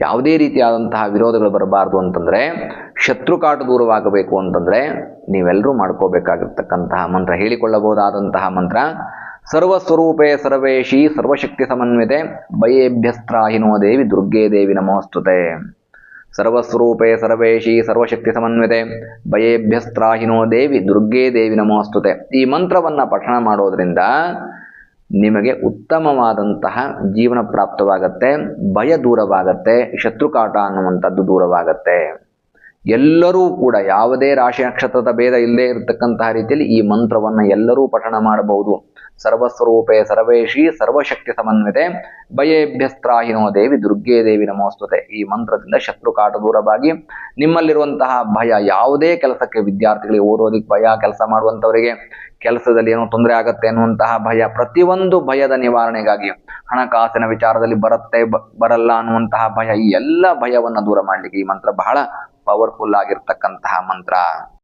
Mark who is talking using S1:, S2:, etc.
S1: ಯಾವುದೇ ರೀತಿಯಾದಂತಹ ವಿರೋಧಗಳು ಬರಬಾರ್ದು ಅಂತಂದರೆ ಶತ್ರುಕಾಟ ದೂರವಾಗಬೇಕು ಅಂತಂದರೆ ನೀವೆಲ್ಲರೂ ಮಾಡ್ಕೋಬೇಕಾಗಿರ್ತಕ್ಕಂತಹ ಮಂತ್ರ, ಹೇಳಿಕೊಳ್ಳಬಹುದಾದಂತಹ ಮಂತ್ರ. ಸರ್ವಸ್ವರೂಪೇ ಸರ್ವೇಶಿ ಸರ್ವಶಕ್ತಿ ಸಮನ್ವಿತೆ ಭಯೇಭ್ಯಸ್ತ್ರಾಹಿನೋ ದೇವಿ ದುರ್ಗೇ ದೇವಿ ನಮೋಸ್ತುತೆ. ಸರ್ವಸ್ವರೂಪೇ ಸರ್ವೇಶಿ ಸರ್ವಶಕ್ತಿ ಸಮನ್ವಿತೆ ಭಯೇಭ್ಯಸ್ತ್ರಾಹಿನೋ ದೇವಿ ದುರ್ಗೇ ದೇವಿ ನಮೋಸ್ತುತೆ. ಈ ಮಂತ್ರವನ್ನು ಪಠಣ ಮಾಡೋದ್ರಿಂದ ನಿಮಗೆ ಉತ್ತಮವಾದಂತಹ ಜೀವನ ಪ್ರಾಪ್ತವಾಗತ್ತೆ, ಭಯ ದೂರವಾಗತ್ತೆ, ಶತ್ರುಕಾಟ ಅನ್ನುವಂಥದ್ದು ದೂರವಾಗತ್ತೆ. ಎಲ್ಲರೂ ಕೂಡ ಯಾವುದೇ ರಾಶಿ ನಕ್ಷತ್ರದ ಭೇದ ಇಲ್ಲದೆ ಇರತಕ್ಕಂತಹ ರೀತಿಯಲ್ಲಿ ಈ ಮಂತ್ರವನ್ನು ಎಲ್ಲರೂ ಪಠಣ ಮಾಡಬಹುದು. ಸರ್ವಸ್ವರೂಪೇ ಸರ್ವೇಶಿ ಸರ್ವಶಕ್ತಿ ಸಮನ್ವಿತೆ ಭಯೇಭ್ಯಸ್ತ್ರಾಹಿನೋ ದೇವಿ ದುರ್ಗೇ ದೇವಿ ನಮೋಸ್ತುತೆ. ಈ ಮಂತ್ರದಿಂದ ಶತ್ರುಕಾಟ ದೂರವಾಗಿ ನಿಮ್ಮಲ್ಲಿರುವಂತಹ ಭಯ ಯಾವುದೇ ಕೆಲಸಕ್ಕೆ ವಿದ್ಯಾರ್ಥಿಗಳಿಗೆ ಓದೋದಿಕ್ಕೆ ಭಯ, ಕೆಲಸ ಮಾಡುವಂಥವರಿಗೆ ಕೆಲಸದಲ್ಲಿ ಏನೋ ತೊಂದರೆ ಆಗತ್ತೆ ಅನ್ನುವಂತಹ ಭಯ, ಪ್ರತಿಯೊಂದು ಭಯದ ನಿವಾರಣೆಗಾಗಿ ಹಣಕಾಸಿನ ವಿಚಾರದಲ್ಲಿ ಬರುತ್ತೆ ಬರಲ್ಲ ಅನ್ನುವಂತಹ ಭಯ, ಈ ಎಲ್ಲ ಭಯವನ್ನು ದೂರ ಮಾಡಲಿಕ್ಕೆ ಈ ಮಂತ್ರ ಬಹಳ ಪವರ್ಫುಲ್ ಆಗಿರ್ತಕ್ಕಂತಹ ಮಂತ್ರ.